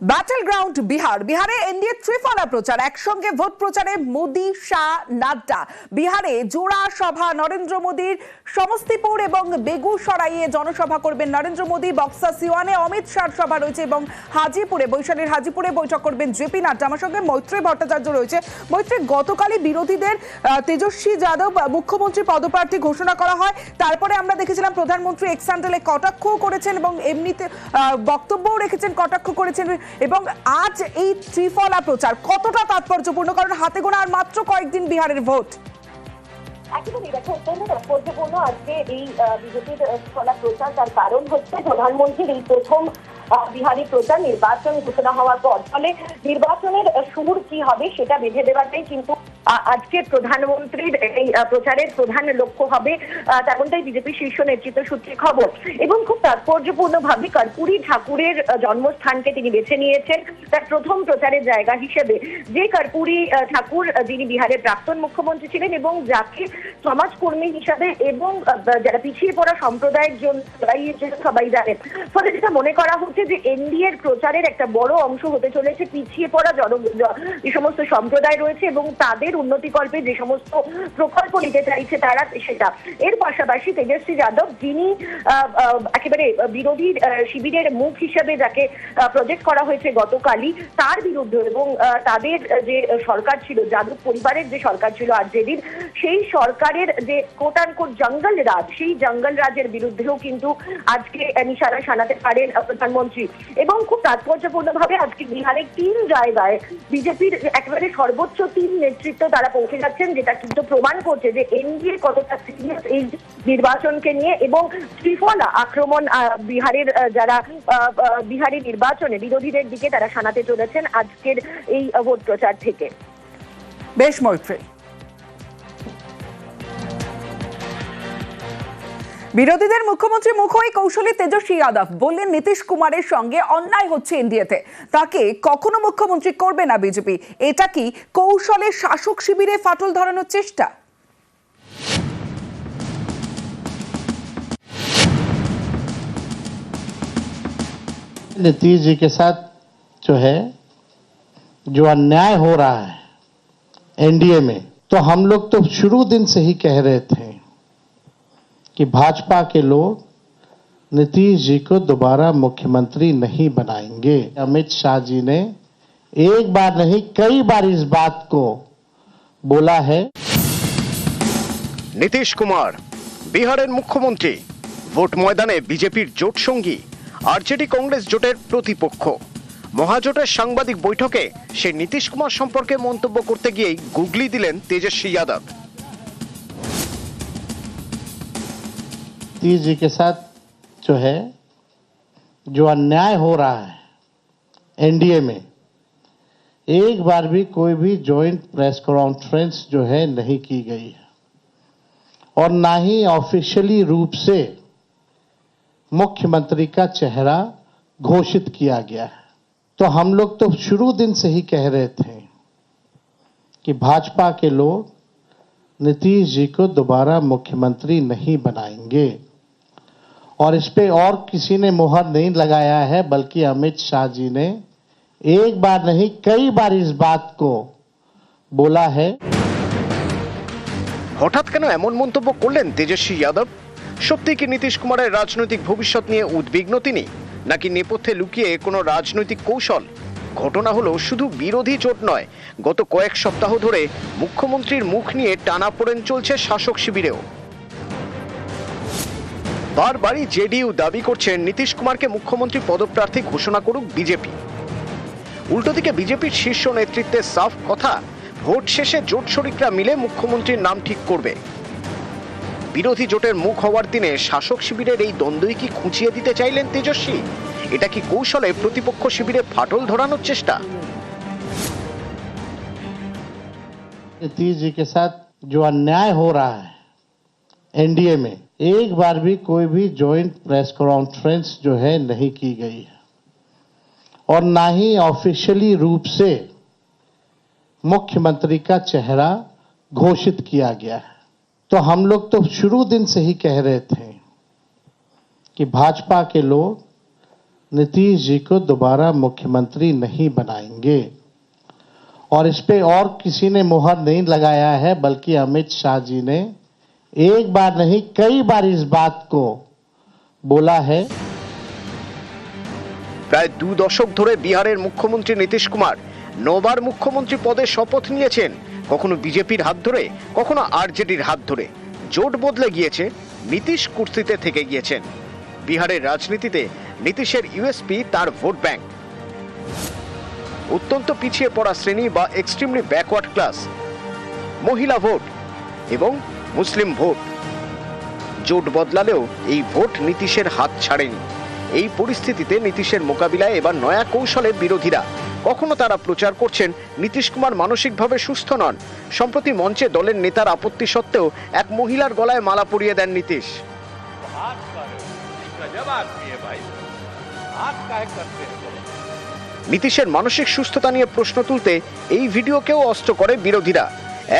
Battle ground Bihar বিহারে NDA ত্রিফলা প্রচার। একসঙ্গে ভোট প্রচারে মোদি, শাহ, নাড্ডা। বিহারে জোড়া সভা নরেন্দ্র মোদীর। সমস্তিপুর এবং বেগুসরাইয়ে জনসভা করবেন নরেন্দ্র মোদী বক্সা সিওয়ানে অমিত শাহর সভা রয়েছে এবং হাজিপুরে, বৈশালীর হাজিপুরে বৈঠক করবেন জেপি নাড্ডা। আমার সঙ্গে মৈত্রী ভট্টাচার্য রয়েছে। মৈত্রী, গতকালই বিরোধীদের তেজস্বী যাদব মুখ্যমন্ত্রী পদপ্রার্থী ঘোষণা করা হয়। তারপরে আমরা দেখেছিলাম প্রধানমন্ত্রী এক্সান্ডেলে কটাক্ষও করেছেন এবং এমনিতে বক্তব্যও রেখেছেন, কটাক্ষ করেছেন এবং আজ এই ত্রিফলা প্রচার কতটা তাৎপর্যপূর্ণ? কারণ হাতে গোনা আর মাত্র কয়েকদিন বিহারের ভোট। একদমই, দেখো, অত্যন্ত তাৎপর্যপূর্ণ আজকে এই বিজেপির ফলা প্রচার। তার কারণ হচ্ছে প্রধানমন্ত্রীর এই প্রথম বিহারি প্রচার, নির্বাচন ঘোষণা হওয়ার পর। ফলে নির্বাচনের সুর কি হবে সেটা বেঁধে দেওয়াটাই কিন্তু আজকে প্রধানমন্ত্রীর এই প্রচারের প্রধান লক্ষ্য হবে তেমনটাই বিজেপি শীর্ষ নেতৃত্ব সূত্রে খবর। এবং খুব তাৎপর্যপূর্ণ ভাবে কর্পূরী ঠাকুরের জন্মস্থানকে তিনি বেছে নিয়েছেন, তার প্রথম প্রচারের জায়গা হিসেবে। যে কর্পূরী ঠাকুর যিনি বিহারের প্রাক্তন মুখ্যমন্ত্রী ছিলেন এবং যাকে সমাজকর্মী হিসাবে এবং যারা পিছিয়ে পড়া সম্প্রদায়ের জন্য সবাই জানেন। ফলে যেটা মনে করা হচ্ছে যে এনডিএর প্রচারের একটা বড় অংশ হতে চলেছে, পিছিয়ে পড়া জন যে সমস্ত সম্প্রদায় রয়েছে এবং তাদের উন্নতিকল্পে যে সমস্ত প্রকল্প নিতে চাইছে তারা, সেটা। এর পাশাপাশি তেজস্বী যাদব, যিনি একেবারে বিরোধী শিবিরের মুখ হিসাবে যাকে প্রজেক্ট করা হয়েছে গতকালই, তার বিরুদ্ধে এবং তাদের যে সরকার ছিল, যাদব পরিবারের যে সরকার ছিল আরজেডির সেই সরকারের যে কোট জঙ্গল রাজ, সেই জঙ্গল রাজের বিরুদ্ধেও কিন্তু আজকে নিশানা শানাতে পারেন প্রধানমন্ত্রী। এবং খুব তাৎপর্যপূর্ণ ভাবে আজকে বিহারের তিন জায়গায় বিজেপির একেবারে সর্বোচ্চ তিন নেতৃত্ব তারা পৌঁছে যাচ্ছেন, যেটা কিন্তু প্রমাণ করছে যে এনডিএ কতটা সিরিয়াস এই নির্বাচনকে নিয়ে এবং ত্রিফলা আক্রমণ বিহারের যারা বিহারি নির্বাচনে বিরোধীদের দিকে তারা শানাতে চলেছেন আজকের এই ভোট প্রচার থেকে। বেশ, মৈত্রী। বিরোধীদের মুখ্যমন্ত্রী মুখোই কৌশলী তেজস্বী যাদব বললেন নীতিশ কুমারের সঙ্গে অন্যায় হচ্ছে এনডিএতে তাকে কখনো মুখ্যমন্ত্রী করবে না বিজেপি এটা কি কৌশলে শাসক শিবিরে ফাটল ধরানোর চেষ্টা नीतीश जी के साथ जो है जो अन्याय हो रहा है एनडीए में तो हम लोग तो शुरू दिन से ही कह रहे थे कि भाजपा के लोग नीतीश जी को दोबारा मुख्यमंत्री नहीं बनाएंगे अमित शाह जी ने एक बार नहीं कई बार इस बात को बोला है নীতিশ কুমার বিহারের মুখ্যমন্ত্রী ভোট ময়দানে বিজেপির জোট সঙ্গী আরজেডি কংগ্রেস জোটের প্রতিপক্ষ মহাজোটের সাংবাদিক বৈঠকে সে নীতিশ কুমার সম্পর্কে মন্তব্য করতে গিয়েই গুগলি দিলেন তেজস্বী যাদব नीतीश जी के साथ जो है, जो अन्याय हो रहा है एनडीए में, एक बार भी कोई भी जॉइंट प्रेस कॉन्फ्रेंस जो है नहीं की गई है। और ना ही ऑफिशियली रूप से मुख्यमंत्री का चेहरा घोषित किया गया है। तो हम लोग तो शुरू दिन से ही कह रहे थे कि भाजपा के लोग नीतीश जी को दोबारा मुख्यमंत्री नहीं बनाएँगे। और इस पे और किसी ने मुहर नहीं लगाया है बल्कि अमित शाह जी ने एक बार नहीं कई बार इस बात को बोला है হঠাৎ কেন এমন মন্তব্য করলেন তেজস্বী যাদব সত্যি কি নীতিশ কুমারের রাজনৈতিক ভবিষ্যৎ নিয়ে উদ্বিগ্ন তিনি নাকি নেপথ্যে লুকিয়ে কোনো রাজনৈতিক কৌশল ঘটনা হলো শুধু বিরোধী জোট নয় গত কয়েক সপ্তাহ ধরে মুখ্যমন্ত্রীর মুখ নিয়ে টানাপোড়েন চলছে শাসক শিবিরেও বারবারই জেডিইউ দাবি করছে নীতিশ কুমারকে মুখ্যমন্ত্রী পদপ্রার্থী ঘোষণা করুক বিজেপি উল্টো দিকে বিজেপির শীর্ষ নেতৃত্বের সাফ কথা ভোট শেষে জোট শরিকরা মিলে মুখ্যমন্ত্রীর নাম ঠিক করবে বিরোধী জোটের মুখ হওয়ার দিনে শাসক শিবিরের এই দ্বন্দ্বই কি খুঁচিয়ে দিতে চাইলেন তেজস্বী এটা কি কৌশলে প্রতিপক্ষ শিবিরে ফাটল ধরানোর চেষ্টা नीतीश जी के साथ जो अन्याय हो रहा है एनडीए में एक बार भी कोई भी जॉइंट प्रेस कॉन्फ्रेंस जो है नहीं की गई है। और ना ही ऑफिशियली रूप से मुख्यमंत्री का चेहरा घोषित किया गया है। तो हम लोग तो शुरू दिन से ही कह रहे थे कि भाजपा के लोग नीतीश जी को दोबारा मुख्यमंत्री नहीं बनाएँगे। और इस पे और किसी ने मुहर नहीं लगाया है, बल्कि अमित शाह जी ने एक बार नहीं कई बार इस बात को बोला है প্রায় দু দশক ধরে বিহারের মুখ্যমন্ত্রী নীতিশ কুমার নবার মুখ্যমন্ত্রী পদে শপথ নিয়েছেন কখনো বিজেপির হাত ধরে কখনো আরজেডির হাত ধরে জোট বদলে গিয়েছে নীতিশ কুর্সিতে থেকে গিয়েছেন বিহারের রাজনীতিতে নীতিশের ইউএসপি তার ভোট ব্যাংক অত্যন্ত পিছিয়ে পড়া শ্রেণী বা এক্সট্রিমলি ব্যাকওয়ার্ড ক্লাস মহিলা ভোট এবং মুসলিম ভোট। জোট বদলালেও এই ভোট নীতিশের হাত ছাড়েনি। এই পরিস্থিতিতে নীতিশের মোকাবিলায় এবার নয়া কৌশলে বিরোধীরা। কখনো তারা প্রচার করছেন নীতিশ কুমার মানসিকভাবে সুস্থ নন। সম্প্রতি মঞ্চে দলের নেতার আপত্তি সত্ত্বেও এক মহিলার গলায় মালা পরিয়ে দেন নীতিশ। নীতিশের মানসিক সুস্থতা নিয়ে প্রশ্ন তুলতে এই ভিডিওকেও অস্ত্র করে বিরোধীরা।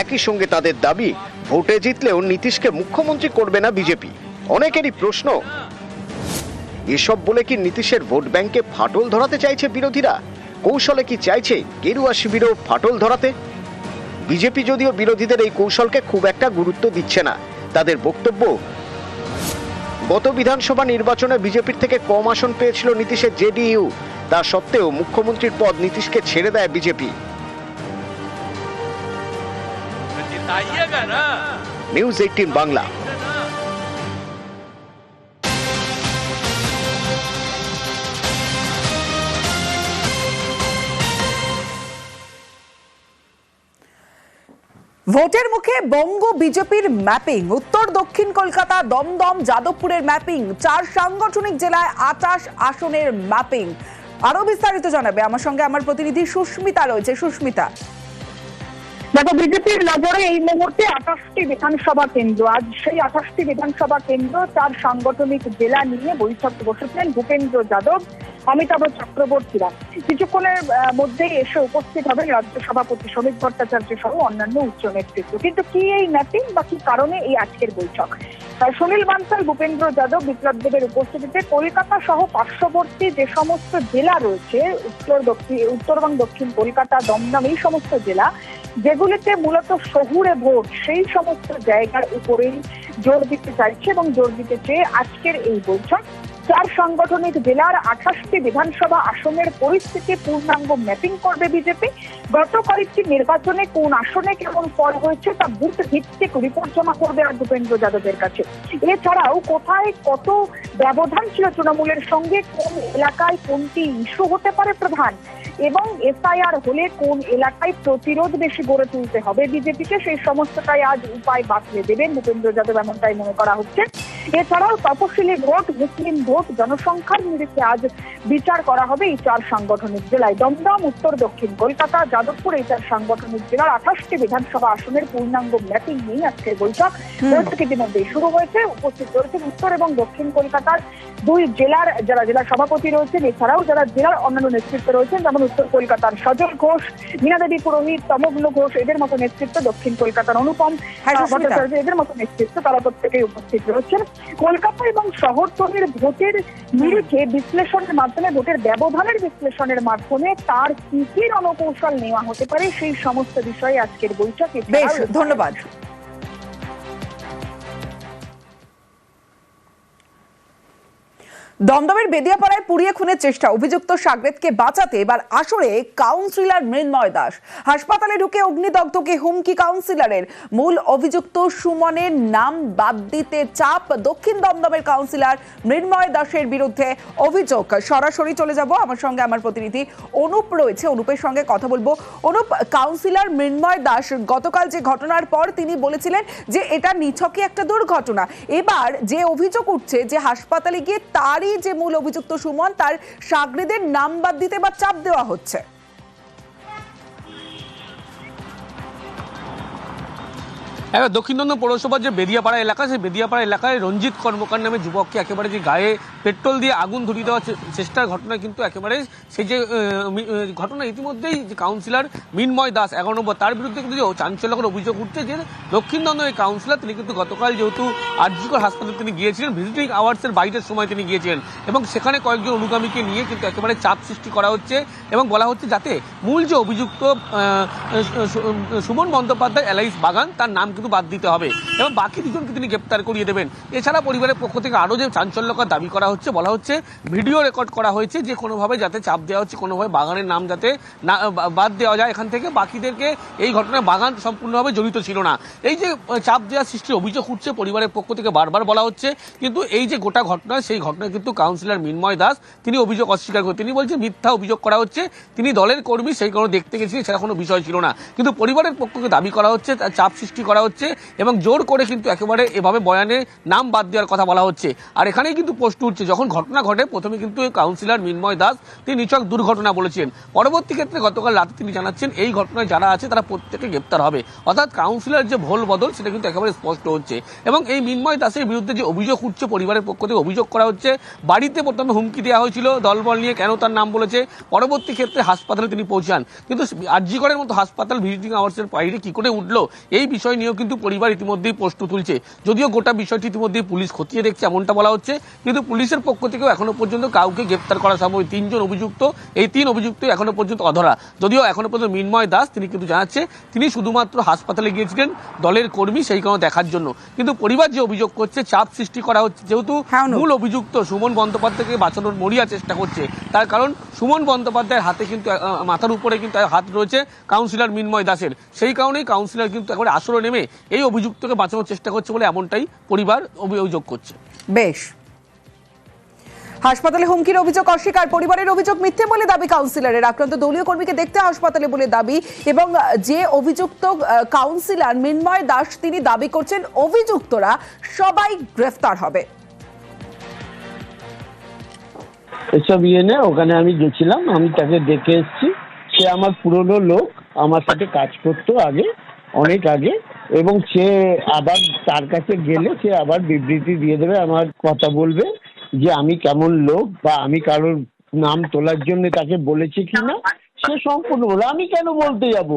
একই সঙ্গে তাদের দাবি, ভোটে জিতলেও নীতিশকে মুখ্যমন্ত্রী করবে না বিজেপি। অনেকেরই প্রশ্ন, এসব বলে কি নীতিশের ভোট ব্যাংকে ফাটল ধরাতে চাইছে বিরোধীরা? কৌশলে কি চাইছে গেরুয়া শিবিরেও ফাটল ধরাতে? বিজেপি যদিও বিরোধীদের এই কৌশলকে খুব একটা গুরুত্ব দিচ্ছে না। তাদের বক্তব্য, গত বিধানসভা নির্বাচনে বিজেপির থেকে কম আসন পেয়েছিল নীতিশের জেডিইউ। তা সত্ত্বেও মুখ্যমন্ত্রীর পদ নীতিশকে ছেড়ে দেয় বিজেপি। तो जिताइएगा ना নিউজ এইটিন বাংলা ভোটের মুখে বঙ্গ বিজেপির ম্যাপিং উত্তর দক্ষিণ কলকাতা দমদম যাদবপুরের ম্যাপিং চার সাংগঠনিক জেলায় আটাশ আসনের ম্যাপিং আরো বিস্তারিত জানাবে আমার সঙ্গে আমার প্রতিনিধি সুস্মিতা রয়েছে সুস্মিতা দেখো বিজেপির নজরে এই মুহূর্তে আঠাশটি বিধানসভা কেন্দ্র। আজ সেই আঠাশটি বিধানসভা কেন্দ্র চার সাংগঠনিক জেলা নিয়ে বৈঠক বসেছিলেন ভূপেন্দ্র যাদব অমিতাভ চক্রবর্তীরা কিছুক্ষণের আহ, মধ্যেই এসে উপস্থিত হবেন রাজ্য সভাপতি শ্রমিক ভট্টাচার্য সহ অন্যান্য উচ্চ নেতৃত্ব। কিন্তু কি এই ম্যাপিং বা কি কারণে এই আজকের বৈঠক? সুনীল বানসাল ভূপেন্দ্র যাদব বিপ্লব দেবের উপস্থিতিতে কলকাতা সহ পার্শ্ববর্তী যে সমস্ত জেলা রয়েছে উত্তর দক্ষিণ উত্তর এবং দক্ষিণ কলকাতা দমদম এই সমস্ত জেলা যেগুলিতে মূলত শহুরে ভোট সেই সমস্ত জায়গার উপরেই জোর দিতে চাইছে এবং জোর দিতে চেয়ে আজকের এই বৈঠক। চার সাংগঠনিক জেলার আঠাশটি বিধানসভা আসনের পরিস্থিতি পূর্ণাঙ্গ ম্যাপিং করবে বিজেপি। গত কয়েকটি নির্বাচনে কোন আসনে কেমন ফল হয়েছে তা বুথ ভিত্তিক রিপোর্ট জমা করবে আর ভূপেন্দ্র যাদবের কাছে। এছাড়াও কোথায় কত ব্যবধান ছিল তৃণমূলের সঙ্গে, কোন এলাকায় কোনটি ইস্যু হতে পারে প্রধান? এবং এসআইআর হলে কোন এলাকায় প্রতিরোধ বেশি গড়ে তুলতে হবে বিজেপিকে সেই সমস্তটাই আজ উপায় বাতলে দেবেন ভূপেন্দ্র যাদব এমনটাই মনে করা হচ্ছে। এছাড়াও তপশিলি ভোট মুসলিম ভোট জনসংখ্যার নিরিখে আজ বিচার করা হবে এই চার সাংগঠনিক জেলায়। দমদম উত্তর দক্ষিণ কলকাতা যাদবপুর এই চার সাংগঠনিক জেলার আঠাশটি বিধানসভা আসনের পূর্ণাঙ্গ ম্যাপিং নিয়ে আজকের বৈঠক। বৈঠক ইতিমধ্যেই শুরু হয়েছে উপস্থিত রয়েছেন উত্তর এবং দক্ষিণ কলকাতার দুই জেলার যারা জেলা সভাপতি রয়েছেন এছাড়াও যারা জেলার অন্যান্য নেতৃত্ব রয়েছেন যেমন উত্তর কলকাতার সজল ঘোষ মীনা দেবী পুরোহিত তমগ্ন ঘোষ এদের মতো নেতৃত্ব দক্ষিণ কলকাতার অনুপম হ্যাঁ, ভট্টাচার্য এদের মতো নেতৃত্ব তারা প্রত্যেকেই উপস্থিত রয়েছেন। কলকাতা এবং শহরতলির ভোটের নিরিখে বিশ্লেষণের মাধ্যমে ভোটের ব্যবধানের বিশ্লেষণের মাধ্যমে তার কি কি রণকৌশল নেওয়া হতে পারে সেই সমস্ত বিষয়ে আজকের বৈঠকে ধন্যবাদ। দমদমের বেদিয়াপাড়ায় পুড়িয়ে খুনের চেষ্টা। অভিযুক্ত সাগরেদকে বাঁচাতে এবার আসরে কাউন্সিলর মৃন্ময় দাস। হাসপাতালে ঢুকে অগ্নিদগ্ধকে হুমকি কাউন্সিলরের। মূল অভিযুক্ত সুমনের নাম বাদ দিতে চাপ দক্ষিণ দমদমের কাউন্সিলর মৃন্ময় দাসের বিরুদ্ধে অভিযোগ। সরাসরি চলে যাব আমার সঙ্গে আমার প্রতিনিধি অনুপ রয়েছে। অনুপের সঙ্গে কথা বলব। অনুপ, কাউন্সিলর মৃন্ময় দাস, গতকাল যে ঘটনার পর তিনি বলেছিলেন যে এটা নিছকই একটা দুর্ঘটনা। এবার যে অভিযোগ উঠছে যে হাসপাতালে গিয়ে তারই যে মূল অভিযুক্ত সুমন তার সাগরেদের নাম বাদ দিতে বা চাপ দেওয়া হচ্ছে। এবার দক্ষিণবঙ্গ পৌরসভার যে বেদিয়াপাড়া এলাকা, সেই বেদিয়াপাড়া এলাকায় রঞ্জিত কর্মকার নামে যুবককে একেবারে যে গায়ে পেট্রোল দিয়ে আগুন ধরিয়ে দেওয়ার চেষ্টার ঘটনা কিন্তু একেবারে সেই যে ঘটনা ইতিমধ্যেই যে কাউন্সিলর মিনময় দাস এগারো নম্বর, তার বিরুদ্ধে কিন্তু চাঞ্চল্যকর অভিযোগ উঠছে যে দক্ষিণবঙ্গ এই কাউন্সিলর, তিনি কিন্তু গতকাল যেহেতু আরজিকর হাসপাতালে তিনি গিয়েছিলেন, ভিজিটিং আওয়ার্সের বাইরের সময় তিনি গিয়েছিলেন এবং সেখানে কয়েকজন অনুগামীকে নিয়ে কিন্তু একেবারে চাপ সৃষ্টি করা হচ্ছে এবং বলা হচ্ছে যাতে মূল যে অভিযুক্ত সুমন বন্দ্যোপাধ্যায় এলাইস বাগান, তার নাম কিন্তু বাদ দিতে হবে। এবং বাকি দুজনকে তিনি গ্রেপ্তার করিয়ে দেবেন। এছাড়া পরিবারের পক্ষ থেকে আরও যে চাঞ্চল্যকর দাবি করা হচ্ছে, বলা হচ্ছে, ভিডিও রেকর্ড করা হয়েছে যে কোনোভাবে যাতে চাপ দেওয়া হচ্ছে, কোনোভাবে বাগানের নাম যাতে না, বাদ দেওয়া যায় এখান থেকে। বাকিদেরকে এই ঘটনায় বাগান সম্পূর্ণভাবে জড়িত ছিল না। এই যে চাপ দেওয়ার সৃষ্টির অভিযোগ উঠছে পরিবারের পক্ষ থেকে বারবার বলা হচ্ছে, কিন্তু এই যে গোটা ঘটনা, সেই ঘটনায় কিন্তু কাউন্সিলর মিনময় দাস, তিনি অভিযোগ অস্বীকার করে, তিনি বলছেন, মিথ্যা অভিযোগ করা হচ্ছে, তিনি দলের কর্মী, সেই কারণে দেখতে গেছিলেন, সেটা কোনো বিষয় ছিল না। কিন্তু পরিবারের পক্ষকে দাবি করা হচ্ছে চাপ সৃষ্টি করা হচ্ছে এবং জোর করে কিন্তু একেবারে এভাবে বয়ানে নাম বাদ দেওয়ার কথা বলা হচ্ছে। আর এখানেই কিন্তু প্রশ্ন উঠছে, যখন ঘটনা ঘটে, প্রথমে কিন্তু কাউন্সিলর মিনময় দাস, তিনি নিচক দুর্ঘটনা বলেছেন। পরবর্তী ক্ষেত্রে গতকাল রাতে তিনি জানাচ্ছেন, এই ঘটনায় যারা আছে, তারা প্রত্যেকে গ্রেপ্তার হবে। অর্থাৎ কাউন্সিলর যে ভোল বদল, সেটা কিন্তু একেবারে স্পষ্ট হচ্ছে। এবং এই মিনময় দাসের বিরুদ্ধে যে অভিযোগ উঠছে, পরিবারের পক্ষ থেকে অভিযোগ করা হচ্ছে, বাড়িতে প্রথমে হুমকি দেওয়া হয়েছিল, দলবল নিয়ে কেন তার নাম বলেছে, পরবর্তী ক্ষেত্রে হাসপাতালে তিনি পৌঁছান। কিন্তু আরজিগড়ের মতো হাসপাতাল ভিজিটিং আওয়ার্সের বাইরে কি করে উঠল, এই বিষয় নিয়েও কিন্তু পরিবার ইতিমধ্যেই প্রশ্ন তুলছে। যদিও গোটা বিষয়টি ইতিমধ্যেই পুলিশ খতিয়ে দেখছে এমনটা বলা হচ্ছে। কিন্তু পুলিশের পক্ষ থেকেও এখনও পর্যন্ত কাউকে গ্রেপ্তার করা সম্ভব তিনজন অভিযুক্ত এই তিন অভিযুক্ত এখনও পর্যন্ত অধরা। যদিও এখনও পর্যন্ত মিনময় দাস তিনি কিন্তু জানাচ্ছে তিনি শুধুমাত্র হাসপাতালে গিয়েছিলেন দলের কর্মী সেই কারণে দেখার জন্য। কিন্তু পরিবার যে অভিযোগ করছে চাপ সৃষ্টি করা হচ্ছে। যেহেতু মূল অভিযুক্ত সুমন বন্দ্যোপাধ্যায়কে বাঁচানোর মরিয়া চেষ্টা করছে তার কারণ সুমন বন্দ্যোপাধ্যায়ের হাতে কিন্তু মাথার উপরে কিন্তু হাত রয়েছে কাউন্সিলর মিনময় দাসের। সেই কারণেই কাউন্সিলর কিন্তু একবারে আসরে নেমে এই অভিযুক্তকে বাঁচানোর চেষ্টা করছে বলে এমনটাই পরিবার অভিযোগ করছে। বেশ। হাসপাতালে হুমকির অভিযোগ অস্বীকার পরিবারের অভিযোগ মিথ্যে বলে দাবি কাউন্সিলরের। আক্রান্ত দলীয় কর্মীকে দেখতে হাসপাতালে বলে দাবি এবং যে অভিযুক্ত কাউন্সিলর মিন্ময় দাস তিনি দাবি করছেন অভিযুক্তরা সবাই গ্রেফতার হবে। এসব ইয়ে নিয়ে ওখানে আমি গেছিলাম আমি তাকে দেখে এসেছি। সে আমার পুরনো লোক আমার সাথে কাজ করতো আগে। অনেক আগে, এবং সে আবার তার কাছে গেলে সে আবার বিবৃতি দিয়ে দেবে, আমার কথা বলবে যে আমি কেমন লোক বা আমি কারোর নাম তোলার জন্য তাকে বলেছি কিনা। সে সম্পূর্ণ বলে আমি কেন বলতে যাব?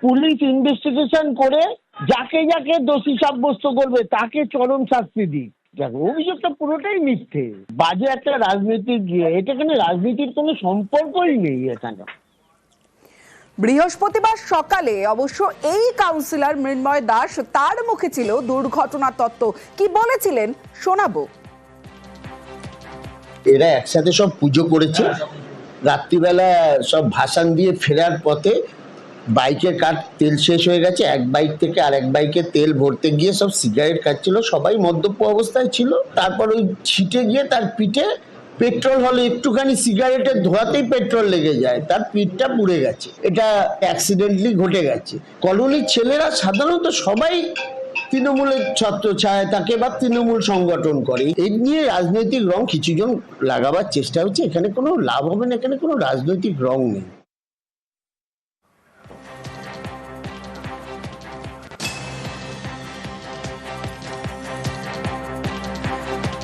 পুলিশ ইনভেস্টিগেশন করে যাকে যাকে দোষী সাব্যস্ত করবে, তাকে চরম শাস্তি দিক। দেখো, অভিযোগটা পুরোটাই মিথ্যে। বাজে একটা রাজনীতির গিয়ে এটা এখানে রাজনীতির কোনো সম্পর্কই নেই এখানে। বৃহস্পতিবার সকালে অবশ্য এই কাউন্সিলর মৃন্ময় দাস তার মুখে ছিল দুর্ঘটনা তত্ত্ব। কি বলেছিলেন? শোনাবো। এরা একসাথে সব পুজো করেছে। রাত্রিবেলা সব ভাসান দিয়ে ফেরার পথে বাইকের কাঠ তেল শেষ হয়ে গেছে। এক বাইক থেকে আরেক বাইকে তেল ভরতে গিয়ে সব সিগারেট খাচ্ছিল। সবাই মদ্যপ অবস্থায় ছিল। তারপর ওই ছিটে গিয়ে তার পিঠে পেট্রোল হলে একটুখানি সিগারেটের ধোয়াতেই পেট্রোল লেগে যায়, তার পিঠটা পুড়ে গেছে। এটা অ্যাক্সিডেন্টলি ঘটে গেছে। কলোনির ছেলেরা সাধারণত সবাই তৃণমূলের ছত্র ছায় তাকে বা তৃণমূল সংগঠন করে। এই নিয়ে রাজনৈতিক রং কিছুজন লাগাবার চেষ্টা হচ্ছে। এখানে কোনো লাভ হবে না, এখানে কোনো রাজনৈতিক রং নেই।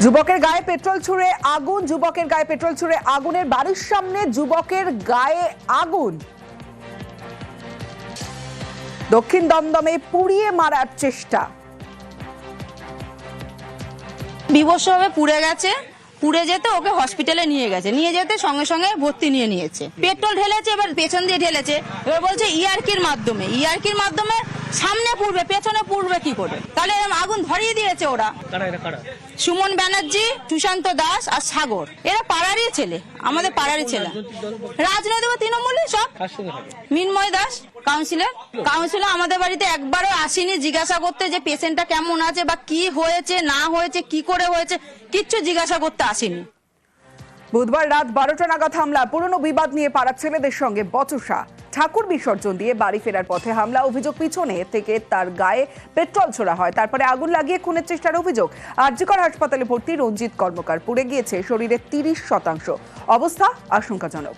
যুবকের গায়ে পেট্রোল ছুঁড়ে আগুন, যুবকের গায়ে পেট্রোল ছুঁড়ে আগুনের বাড়ির সামনে যুবকের গায়ে আগুন। দক্ষিণ দমদমে পুড়িয়ে মারার চেষ্টা। বিবস্ত্রভাবে পুড়ে গেছে। পুড়ে যেতে ওকে হসপিটালে নিয়ে গেছে। নিয়ে যেতে সঙ্গে সঙ্গে ভর্তি নিয়ে নিয়েছে। পেট্রোল ঢেলেছে, এবার পেছন দিয়ে ঢেলেছে। এবার বলছে ইয়ারকির মাধ্যমে। ইয়ারকির মাধ্যমে সামনে পুড়বে পেছনে পুড়বে কি করে? তাহলে এরকম আগুন ধরিয়ে দিয়েছে ওরা। সুমন ব্যানার্জি সুশান্ত দাস আর সাগর। এরা পাড়ারই ছেলে আমাদের পাড়ারই ছেলে। রাজনৈতিক ও তৃণমূলই সব। মিনময় দাস কাউন্সিলর কাউন্সিলর আমাদের বাড়িতে একবারও আসেনি জিজ্ঞাসা করতে যে পেশেন্টটা কেমন আছে বা কি হয়েছে না হয়েছে কি করে হয়েছে কিচ্ছু জিজ্ঞাসা করতে আসেনি। বুধবার রাত বারোটা নাগাদ হামলা। পুরনো বিবাদ নিয়ে পাড়ার ছেলেদের সঙ্গে বচসা। ঠাকুর বিসর্জন দিয়ে বাড়ি ফেরার পথে হামলা অভিযোগ পিছনে থেকে তার গায়ে পেট্রোল ছোড়া হয়। তারপরে আগুন লাগিয়ে খুনের চেষ্টার অভিযোগ। আরজিকর হাসপাতালে ভর্তি রঞ্জিত কর্মকার। পুড়ে গিয়েছে শরীরের তিরিশ শতাংশ। অবস্থা আশঙ্কাজনক।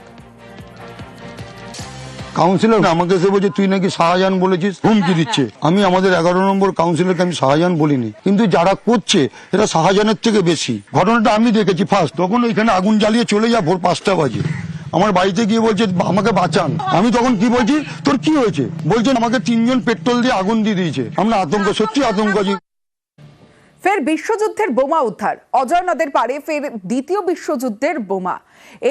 কাউন্সিলর আমাকে এসে বলছে তুই নাকি শাহজাহান বলেছিস? হুমকি দিচ্ছে। আমি আমাদের এগারো নম্বর কাউন্সিলরকে আমি শাহজাহান বলিনি। কিন্তু যারা করছে এরা শাহজাহানের থেকে বেশি। ঘটনাটা আমি দেখেছি ফার্স্ট তখন এখানে আগুন জ্বালিয়ে চলে যা ভোর পাঁচটা বাজে। আমার বাড়িতে গিয়ে বলছে, আমাকে বাঁচান। আমি তখন কি বলছি? তোর কি হয়েছে? বলছেন, আমাকে তিনজন পেট্রোল দিয়ে আগুন দিয়ে দিয়েছে। আমরা আতঙ্ক, সত্যি আতঙ্ক ফের বিশ্বযুদ্ধের বোমা উদ্ধার। অজয় নদের পারে ফের দ্বিতীয় বিশ্বযুদ্ধের বোমা।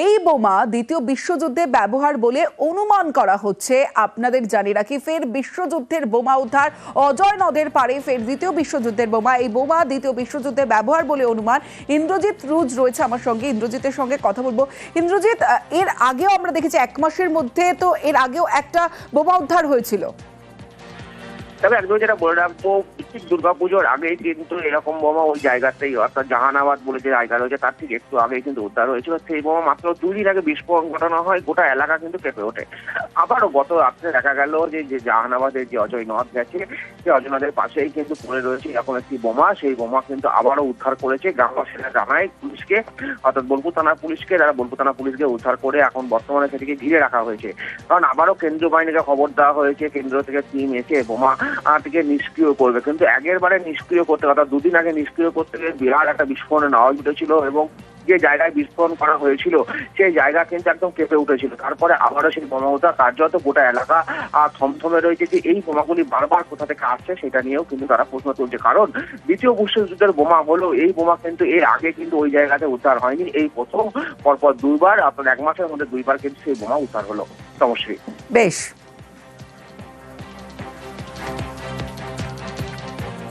এই বোমা দ্বিতীয় বিশ্বযুদ্ধে ব্যবহার বলে অনুমান করা হচ্ছে। আপনাদের জানি রাখি, ফের বিশ্বযুদ্ধের বোমা উদ্ধার। অজয় নদের পারে ফের দ্বিতীয় বিশ্বযুদ্ধের বোমা। এই বোমা দ্বিতীয় বিশ্বযুদ্ধে ব্যবহার বলে অনুমান। ইন্দ্রজিৎ রুজ রয়েছে আমার সঙ্গে। ইন্দ্রজিতের সঙ্গে কথা বলব। ইন্দ্রজিৎ এর আগেও আমরা দেখেছি, এক মাসের মধ্যে তো এর আগেও একটা বোমা উদ্ধার হয়েছিল। তবে একদম যেটা বলে রাখব, ঠিক দুর্গাপুজোর আগেই কিন্তু এরকম বোমা ওই জায়গাতেই, অর্থাৎ জাহানাবাদ বলে যে জায়গা রয়েছে তার ঠিক একটু আগেই কিন্তু উদ্ধার হয়েছিল। সেই বোমা মাত্র দুই দিন আগে বিস্ফোরণ ঘটানো হয়, গোটা এলাকা কিন্তু কেঁপে ওঠে। আবারও গত রাত্রে দেখা গেল যে যে জাহানাবাদের যে অজয় নদ গেছে, সেই অজয় নদের পাশেই কিন্তু পড়ে রয়েছে এরকম একটি বোমা। সেই বোমা কিন্তু আবারও উদ্ধার করেছে গ্রামবাসীরা জানায় পুলিশকে, অর্থাৎ বোলপুর থানার পুলিশকে তারা বোলপুর থানা পুলিশকে উদ্ধার করে এখন বর্তমানে সেটিকে ঘিরে রাখা হয়েছে। কারণ আবারও কেন্দ্রীয় বাহিনীকে খবর দেওয়া হয়েছে, কেন্দ্র থেকে টিম এসে বোমা থেকে নিষ্ক্রিয় করবে। কিন্তু আগের বারে নিষ্ক্রিয় করতে অর্থাৎ দুদিন আগে নিষ্ক্রিয় করতে গিয়ে বিরাট একটা বিস্ফোরণের আওয়াজ উঠেছিল এবং যে জায়গায় বিস্ফোরণ করা হয়েছিল, সেই জায়গা কিন্তু একদম কেঁপে উঠেছিল। তারপরে আবারও সেই বোমা কার্যত গোটা এলাকা থমথমে রয়েছে যে এই বোমাগুলি বারবার কোথা থেকে আসছে সেটা নিয়েও কিন্তু তারা প্রশ্ন তুলছে। কারণ দ্বিতীয় বিশ্বযুদ্ধের বোমা হলো, এই বোমা কিন্তু এর আগে কিন্তু ওই জায়গাতে উদ্ধার হয়নি। এই প্রথম, পরপর দুইবার, আপনার এক মাসের মধ্যে দুইবার কিন্তু সেই বোমা উদ্ধার হলো। সমস্যা বেশ।